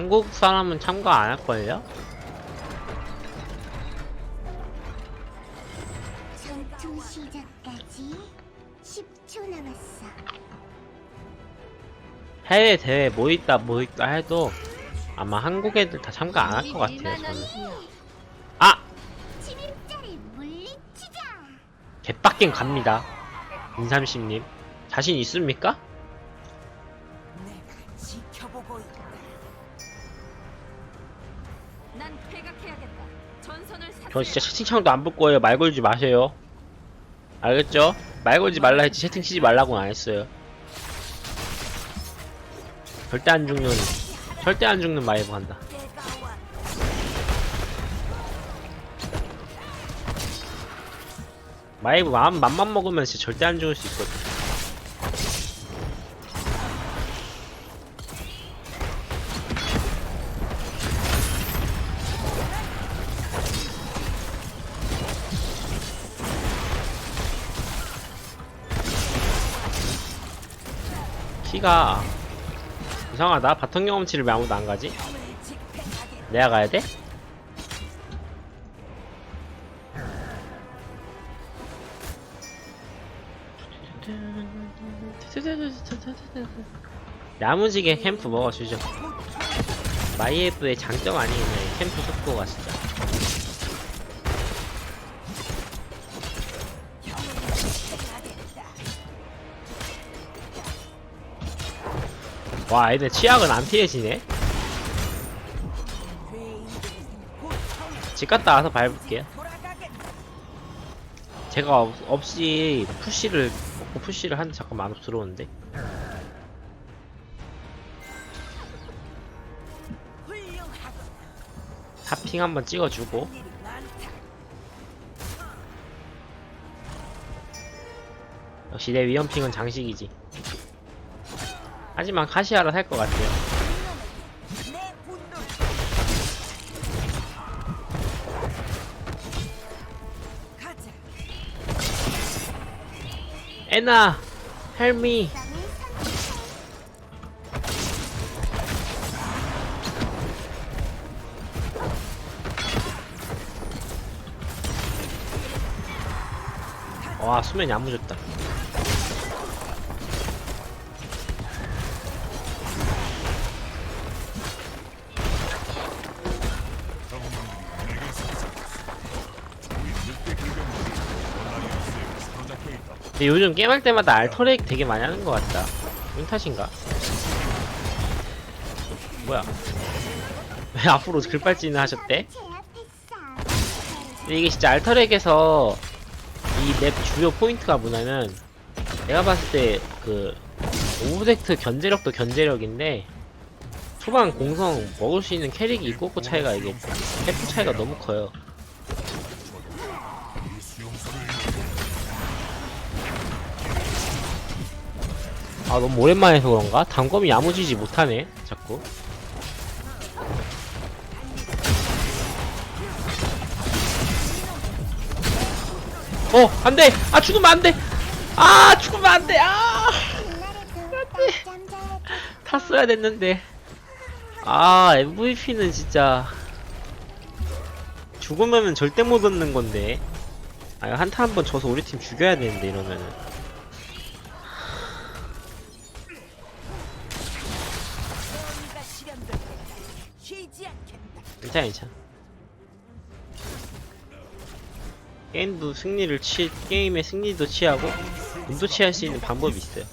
한국 사람은 참가 안 할걸요? 전투 시작까지 10초 남았어. 해외 대회 뭐 있다 뭐 있다 해도 아마 한국 애들 다 참가 안 할 것 같아요 저는 아! 침입자를 물리치자. 개빡갱 갑니다 인삼심님 자신 있습니까? 사. 저 진짜 채팅창도 안 볼 거예요 말 걸지 마세요 알겠죠? 말 걸지 말라 했지 채팅 치지 말라고는 안 했어요 절대 안 죽는 절대 안 죽는 마이브 한다. 마이브 마음 맘만 먹으면 진짜 절대 안 죽을 수 있거든 키가 이상하다 바텀 경험치를 왜 아무도 안 가지? 내가 가야 돼? 야무지게 캠프 먹어주죠 마이에프의 장점 아니겠네 캠프 속도가 진짜 와 얘네 치약은 안 피해지네 집 갔다 와서 밟을게요. 제가 없, 없이 푸시를 먹고 푸시를 하는데 잠깐 만업 들어오는데 탑핑 한번 찍어주고. 역시 내 위험핑은 장식이지 하지만 카시아라 살것 같아요. 에나 헬미 와 수면이 안 무졌다 요즘 게임할 때마다 알터렉 되게 많이 하는 것 같다 용 탓인가? 뭐야 왜 앞으로 글빨진을 하셨대? 근데 이게 진짜 알터렉에서 이 맵 주요 포인트가 뭐냐면 내가 봤을 때 그 오브젝트 견제력도 견제력인데 초반 공성 먹을 수 있는 캐릭이 있고 없고 차이가 이게 템포 차이가 너무 커요 아 너무 오랜만에 해서 그런가? 단검이 야무지지 못하네 자꾸. 어 안돼! 아 죽으면 안돼! 아 죽으면 안돼! 아! 낮잠 자야지. 탔어야 됐는데. 아 MVP는 진짜. 죽으면은 절대 못 얻는 건데. 아 한타 한번 져서 우리 팀 죽여야 되는데 이러면은 괜찮아 괜찮아. 게임도 승리를 취 게임의 승리도 취하고 운도 취할 수 있는 방법이 있어요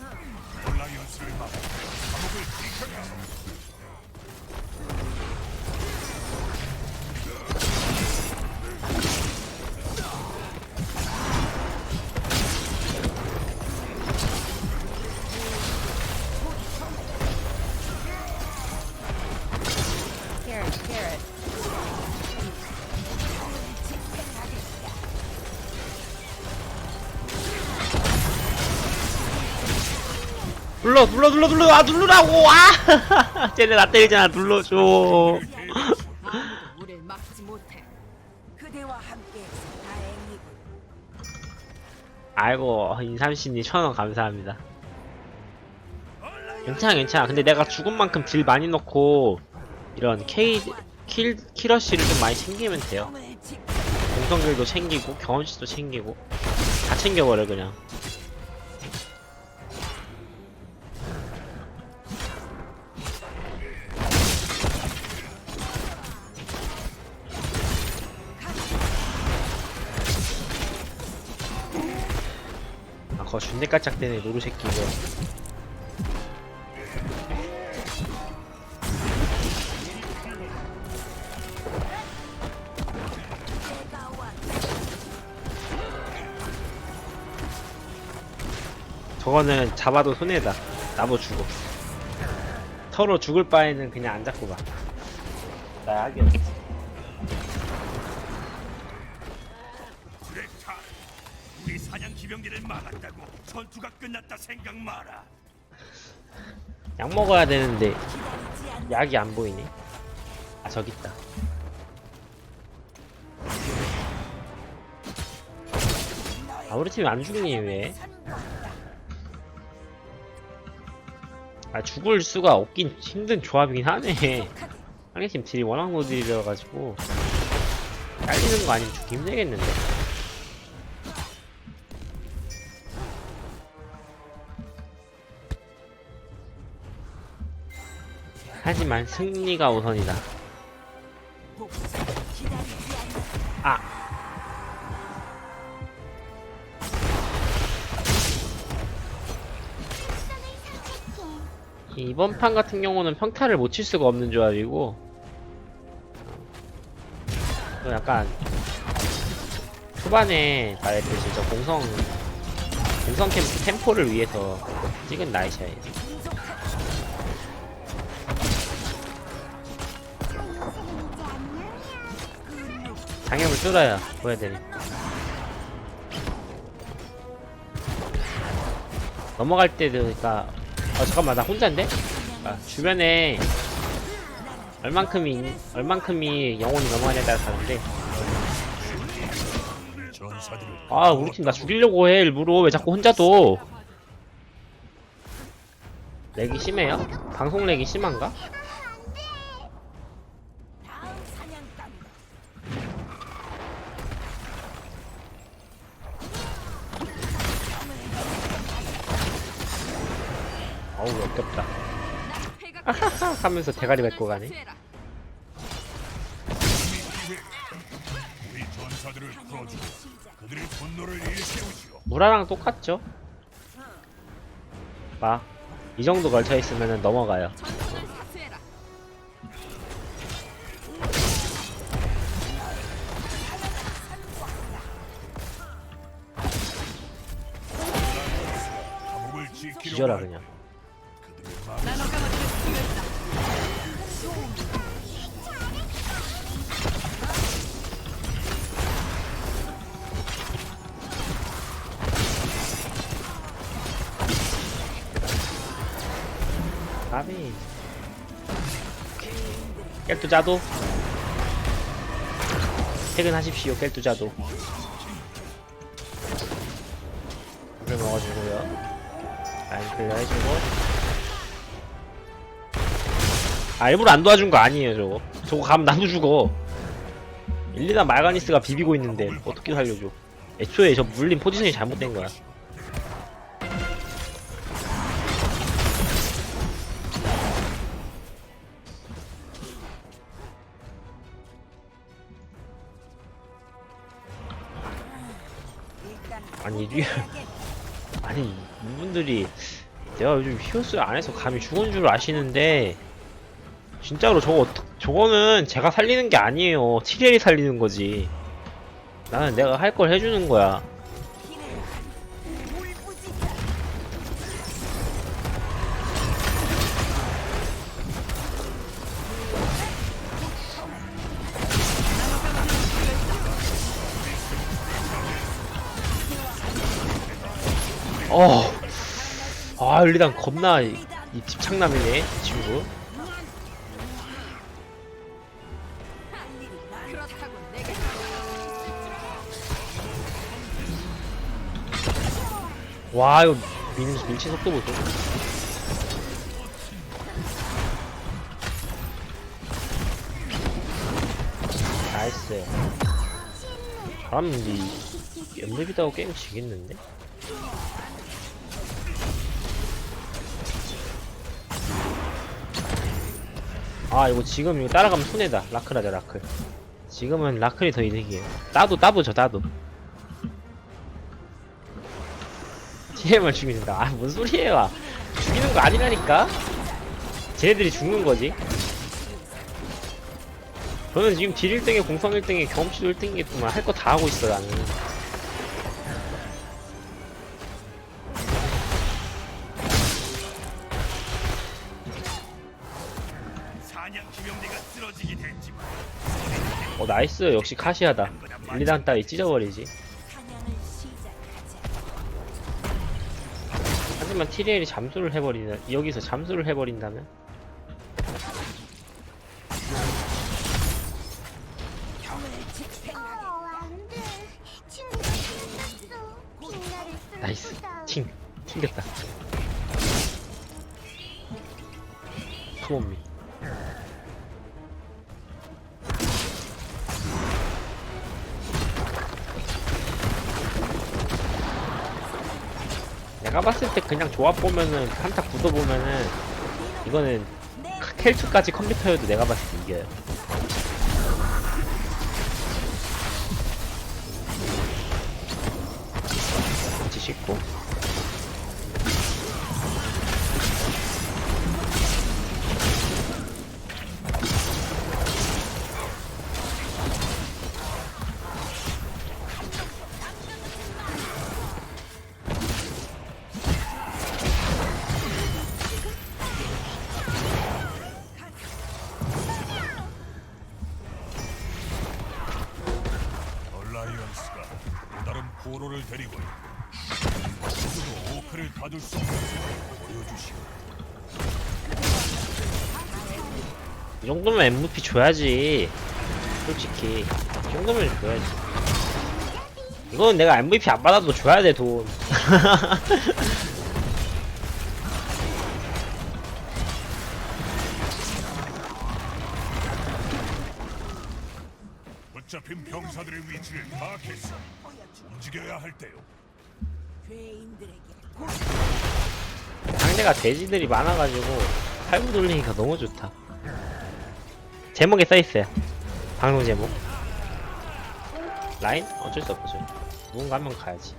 눌러 눌러 눌러 눌러. 아 누르라고. 아! 쟤네 나 때리잖아. 눌러줘. 우릴 막지 못해. 그대와 함께해서 다행이군. 아이고 인삼씨님 천원 감사합니다. 괜찮아 괜찮아. 근데 내가 죽은 만큼 딜 많이 넣고 이런 K 킬 키러쉬를 좀 많이 챙기면 돼요. 공성글도 챙기고 경험치도 챙기고 다 챙겨버려 그냥. 아, 그거 준대 깔짝대네 노루 새끼 이거. 저거는 잡아도 손해다. 나도 죽어. 서로 죽을 바에는 그냥 안 잡고 가. 나 하긴. 우리 사냥 기병기를 막았다고 전투가 끝났다 생각 마라. 약 먹어야 되는데 약이 안 보이네. 아 저기 있다. 아 우리 팀안 죽니 왜? 아 죽을 수가 없긴 힘든 조합이긴 하네. 상대팀 딜이 워낙 못이려가지고 깔리는 거 아니면 죽기 힘들겠는데. 하지만 승리가 우선이다. 이번 판 같은 경우는 평타를 못 칠 수가 없는 조합이고 또 약간 초반에 말했듯이 저 공성 공성 캠프 템포를 위해서 찍은 나이샤예요. 장염을 뚫어야 보여드림. 넘어갈 때도 그니까 어 잠깐만 나 혼 아, 주변에 얼만큼이 얼만큼이 영혼이 넘어가냐에 따라 다른데 아 우리 팀 나 죽이려고 해 일부러 왜 자꾸 혼자 둬 렉이 심해요? 방송 렉이 심한가? 어우 역겹다 아하하 하면서 대가리 밟고 가네 우리. 무라랑 똑같죠? 봐. 이 정도 걸쳐있으면 넘어가요. 뒤져라 그냥. 깰뚜자도. 퇴근하십시오, 깰뚜자도. 물을 먹어주고요. 라인 클리어 해주고. 아, 일부러 안 도와준 거 아니에요, 저거. 저거 가면 나도 죽어. 일리나 말가니스가 비비고 있는데, 어떻게 살려줘. 애초에 저 물린 포지션이 잘못된 거야. 일단 아니, 이분들이 내가 요즘 히오스 안에서 감히 죽은 줄 아시는데 진짜로 저거 저거는 제가 살리는 게 아니에요. 티리엘이 살리는 거지. 나는 내가 할 걸 해주는 거야 어. 아 일단 겁나 이, 이 집착남이네 이 친구 와 이거 밀, 밀치 속도 보소 나이스 잘하면 이 연립이다고 게임 지겠는데? 아 이거 지금 이거 따라가면 손해다. 라클하자 라클. 지금은 라클이 더 이득이에요. 따도 따보죠 따도. TM을 죽인다. 아 뭔 소리예요? 죽이는 거 아니라니까? 쟤네들이 죽는 거지? 저는 지금 딜 1등에 공성 1등에 경험치도 1등이겠구만. 할 거 다 하고 있어 나는 나이스. 역시 카시하다. 1, 2단 따위 찢어버리지. 하지만 티리엘이 잠수를 해버리는 여기서 잠수를 해버린다면 그냥 조합 보면은 한타 구도 보면은 이거는 켈투까지 컴퓨터여도 내가 봤을 때 이겨요 이 정도면 MVP 줘야지 솔직히 이 정도면 줘야지 이건 내가 MVP 안 받아도 줘야 돼 돈 붙잡힌 병사들의 위치를 파악했어. 움직여야 할 때요. 상대가 돼지들이 많아가지고 팔구 돌리기가 너무 좋다 제목에 써있어요. 방송 제목. 라인? 어쩔 수 없죠. 누군가 한명 가야지.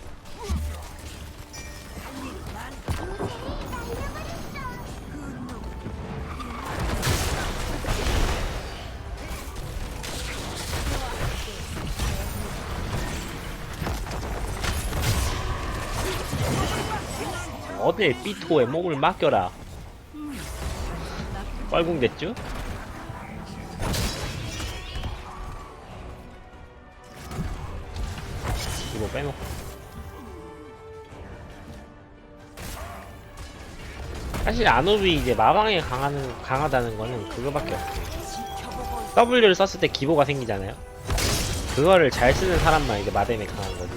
어딜 삐토에 몸을 맡겨라. 뻘궁 됐죠? 이거 빼놓고. 사실 아노비 이제 마방에 강하는, 강하다는 거는 그거밖에 없어요. W를 썼을 때 기보가 생기잖아요. 그거를 잘 쓰는 사람만 이제 마뎀에 강한 거지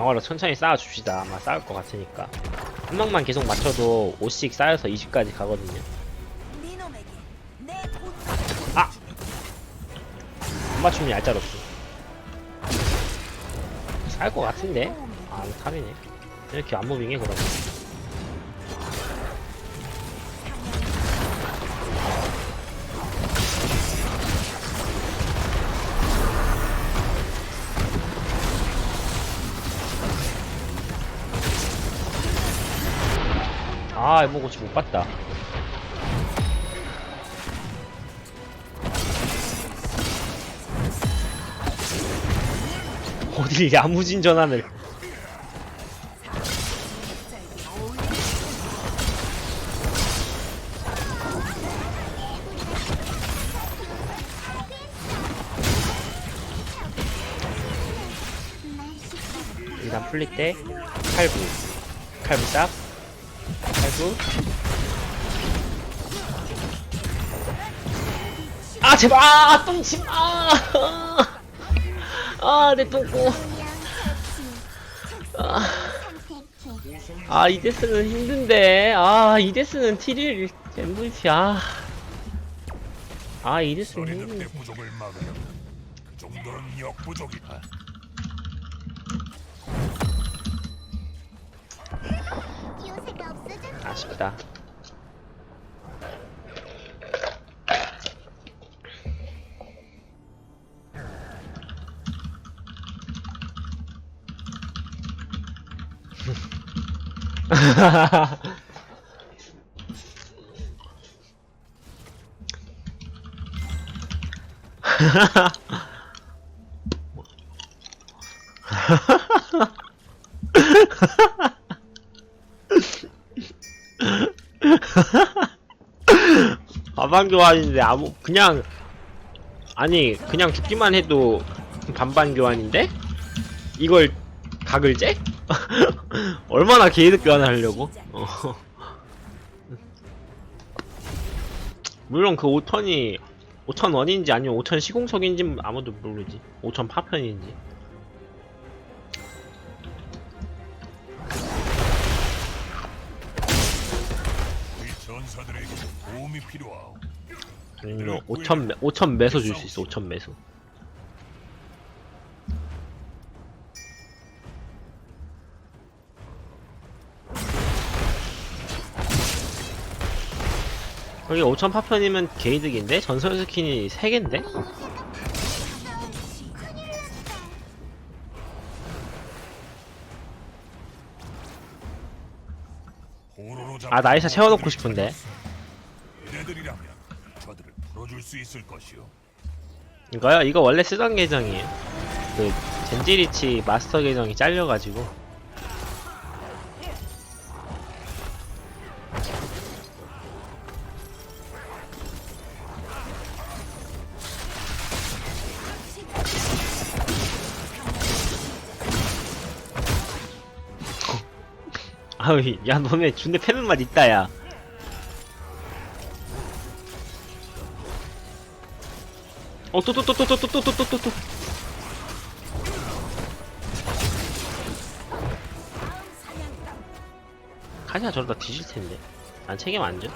방어로 천천히 쌓아줍시다 아마 쌓을 것 같으니까 한 명만 계속 맞춰도 5씩 쌓여서 20까지 가거든요. 아! 안 맞추면 얄짤없어 쌓을 것 같은데? 아 탑이네 이렇게 안 무빙해 그러면 아 이거 고치 못 봤다. 어딜 야무진 전환을. 일단 풀릴 때 칼부 칼부 딱 칼부 아 제발! 아 똥침 아아내 똥꼬. 아, 아 이데스는 힘든데. 아 이데스는 티릴 MVP 아아 이데스는 힘든데. 부족을 막으려면 그 정도는 역부족이다. 싶다. 반반 교환인데 아무 그냥 아니 그냥 죽기만 해도 반반 교환인데 이걸 각을 재? 얼마나 개이득 교환을 하려고? 어. 물론 그 5턴이 5턴 원인지 아니면 5턴 시공석인지 아무도 모르지 5턴 파편인지 우리 전사들에게 도움이 필요하오. 아니면 5천 5천 매소 줄 수 있어 5천 매소 여기 5천 파편이면 게이득인데 전설 스킨이 3개인데? 아 나이사 채워놓고 싶은데 얘네들이라면 저들을 풀어줄 수 있을 것이오. 이거요? 이거 원래 쓰던 계정이에요 그 젠지리치 마스터 계정이 잘려가지고 아우 야 너네 준대 패는 맛 있다 야 어, 또, 또, 또, 또, 또, 또, 또, 또, 또, 또, 또. 카시아 저러다 뒤질 텐데. 난 책임 안 져.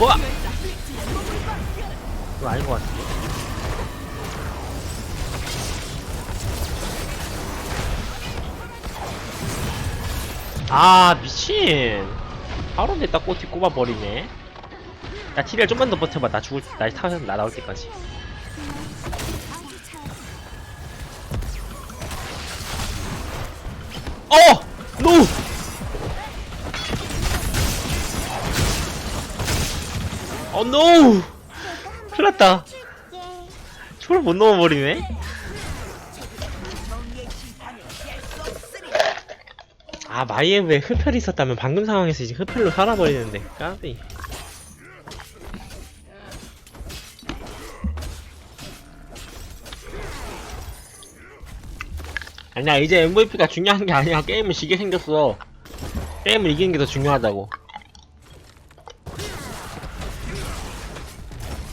우와! 이거 아닌 것 같은데. 아, 미친! 바로 내딱 꼬티 꼽아버리네. 야, 티리얼 좀만 더 버텨봐. 나 죽을, 나 타서 나 나올 때까지. 어! 노! 어, 노! 큰일 났다. 초를 못 넘어버리네? 아, 마이엠에 흡혈이 있었다면 방금 상황에서 이제 흡혈로 살아버리는데. 까비. 아니야, 이제 MVP가 중요한 게 아니야. 게임을 지게 생겼어. 게임을 이기는 게 더 중요하다고.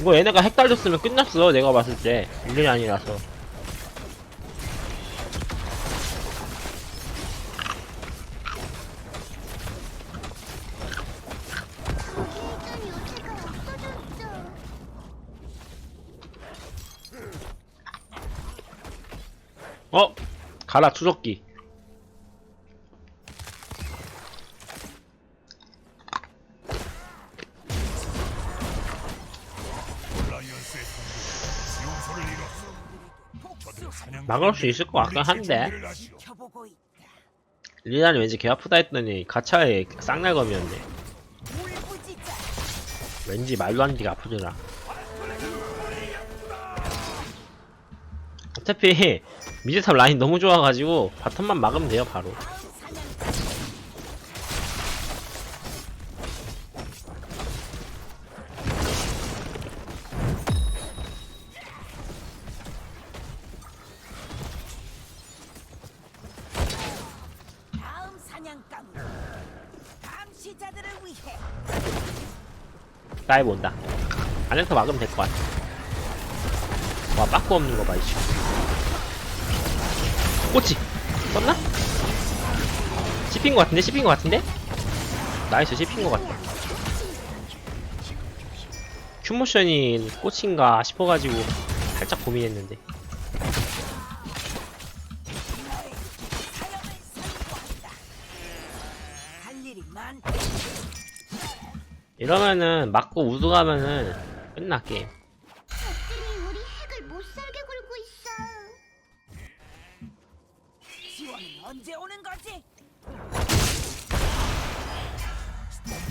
이거 얘네가 핵 달렸으면 끝났어. 내가 봤을 때. 일년이 아니라서. 가라, 사냥 막을 수 있을 것 같긴 한데. 리단이 왠지 개 아프다 했더니 가차에 쌍날검이었네. 왠지 말도 안 되게 아프더라. 어차피 미드탑 라인 너무 좋아가지고 바텀만 막으면 돼요 바로. 다이브 온다. 안에서 막으면 될 것 같아. 와 빠꾸 없는 거봐 이씨. 꼬치! 썼나? 씹힌 거 같은데? 씹힌 거 같은데? 나이스, 씹힌 거 같아. 큐모션이 꽃인가 싶어가지고 살짝 고민했는데. 이러면은 맞고 우승하면은 끝나 게임.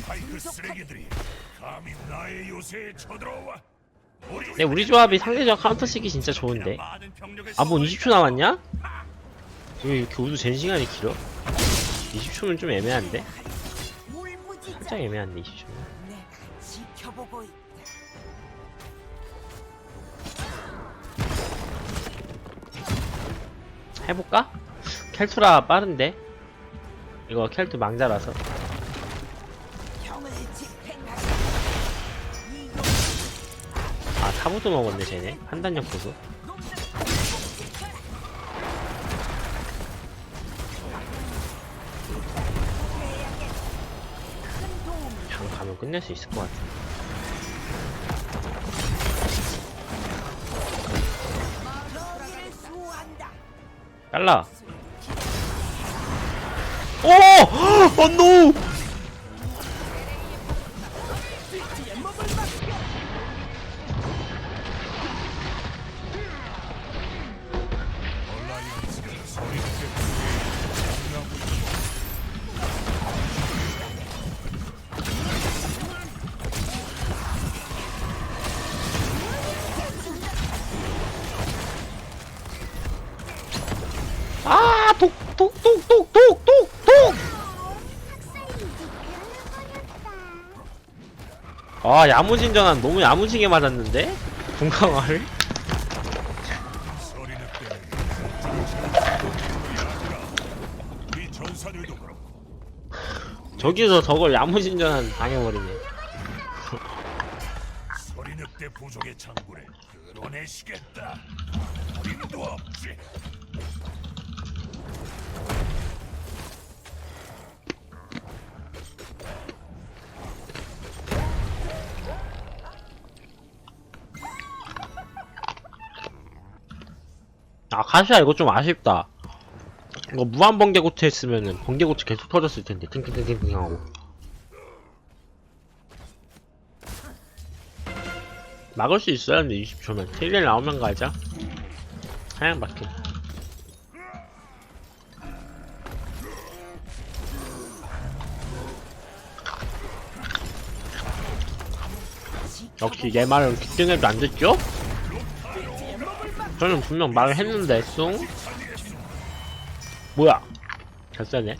파이크 쓰레기들이 감히 나의 요새에 쳐들어와. 우리 근데 우리 조합이 상대적 카운터 쓰기 진짜 좋은데. 아, 뭐 20초 남았냐? 왜 이렇게 우주 젠 시간이 길어? 20초면 좀 애매한데? 살짝 애매한데 20초면. 내가 지켜보고 있다. 해볼까? 켈투라 빠른데? 이거 켈투 망자라서 아 타부도 먹었네 쟤네 판단력 보소 그냥 가면 끝낼 수 있을 것 같아. 잘라 오! 어 노! 아 야무진전한 너무 야무지게 맞았는데? 그렇고 저기서 저걸 야무진전한 당해버리네 소리 늑대 부족의 창구를 끌어내시겠다. 어림도 없지. 아 카시아 이거 좀 아쉽다. 이거 무한 번개고트 했으면은 번개고트 계속 터졌을 텐데. 팅팅팅팅 하고. 막을 수 있어야 하는데 20초면. 틸레 나오면 가자. 하양 바퀴. 역시 내 말은 기등해도 안 듣죠? 저는 분명 말을 했는데 쏨 뭐야 잘 쏘네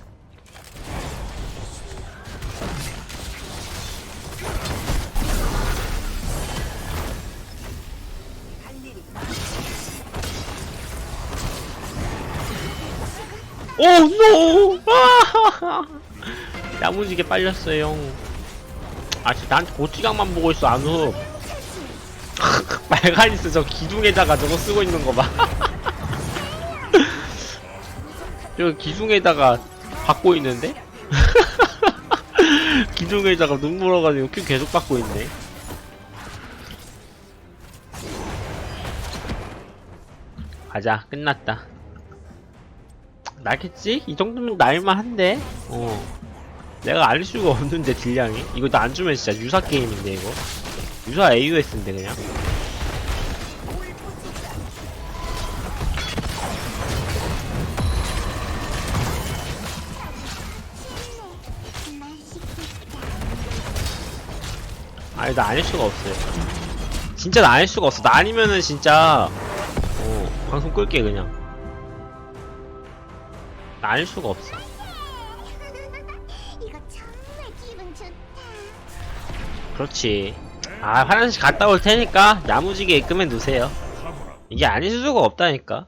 오 노! 아! 야무지게 빨렸어요 아 진짜 나한테 고치각만 보고 있어 안후 말가니스 저 기둥에다가 저거 쓰고 있는 거 봐 저 기둥에다가 받고 있는데? 기둥에다가 눈 물어가지고 큐 계속 받고 있네 가자 끝났다 나겠지? 이 정도면 날만 한데? 어. 내가 알 수가 없는데, 딜량이? 이거 나 안 주면 진짜 유사 게임인데, 이거. 유사 AUS인데, 그냥. 아니, 나 아닐 수가 없어요. 진짜 나 아닐 수가 없어. 나 아니면은 진짜, 어, 방송 끌게, 그냥. 나 아닐 수가 없어. 이거 정말 기분 좋다. 그렇지. 아, 화장실 갔다 올 테니까 야무지게 입금해 놓으세요. 이게 아닐 수가 없다니까.